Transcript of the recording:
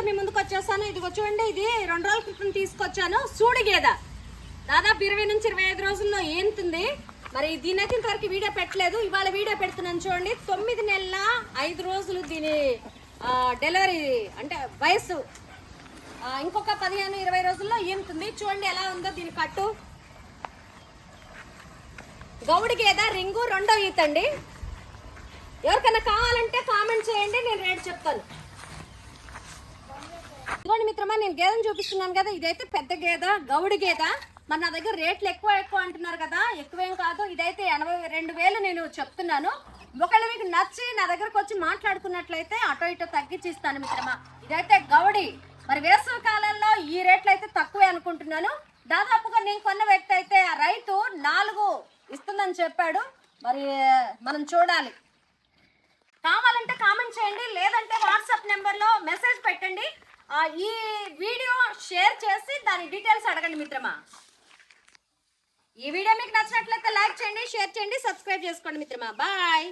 గేదెతో మీ ముందుకు వచ్చేసాను ఇదిగో చూడండి ఇది రెండు రోజుల క్రితం తీసుకొచ్చాను. సూడి గేద దాదాపు ఇరవై నుంచి ఇరవై ఐదు రోజుల్లో ఏంతుంది? మరి దీని అయితే ఇంతవరకు వీడియో పెట్టలేదు. ఇవాళ వీడియో పెడుతున్నాను చూడండి. తొమ్మిది నెలల ఐదు రోజులు దీని డెలివరీ అంటే వయసు ఇంకొక పదిహేను ఇరవై రోజుల్లో ఏంతుంది చూడండి ఎలా ఉందో దీని కట్టు. గౌడి గేద రింగు రెండో ఈత అండి ఎవరికైనా కావాలంటే కామెంట్ చేయండి నేను రేట్ చెప్తాను. ఇదిగోండి మిత్రమా నేను గేదెని చూపిస్తున్నాను కదా. ఇదైతే పెద్ద గేద గౌడి గేద. మరి నా దగ్గర రేట్లు ఎక్కువ ఎక్కువ అంటున్నారు కదా. ఎక్కువేం కాదు. ఇదైతే ఎనభై రెండు వేలు నేను చెప్తున్నాను. ఒకవేళ మీకు నచ్చి నా దగ్గరకు వచ్చి మాట్లాడుకున్నట్లయితే అటో ఇటో తగ్గించి ఇస్తాను మిత్రమా. ఇదైతే గౌడి. మరి వేసవి కాలంలో ఈ రేట్లు అయితే తక్కువే అనుకుంటున్నాను. దాదాపుగా నేను కొన్న వ్యక్తి అయితే ఆ రైతు నాలుగు ఇస్తుందని చెప్పాడు. మరి మనం చూడాలి. కావాలంటే కామెంట్ చేయండి. లేదంటే వాట్సాప్ నెంబర్లో మెసేజ్ పెట్టండి. ఈ వీడియో షేర్ చేసి దాని డీటెయిల్స్ అడగండి మిత్రమా. ఈ వీడియో మీకు నచ్చినట్లయితే లైక్ చేయండి షేర్ చేయండి సబ్స్క్రైబ్ చేసుకోండి మిత్రమా. బాయ్.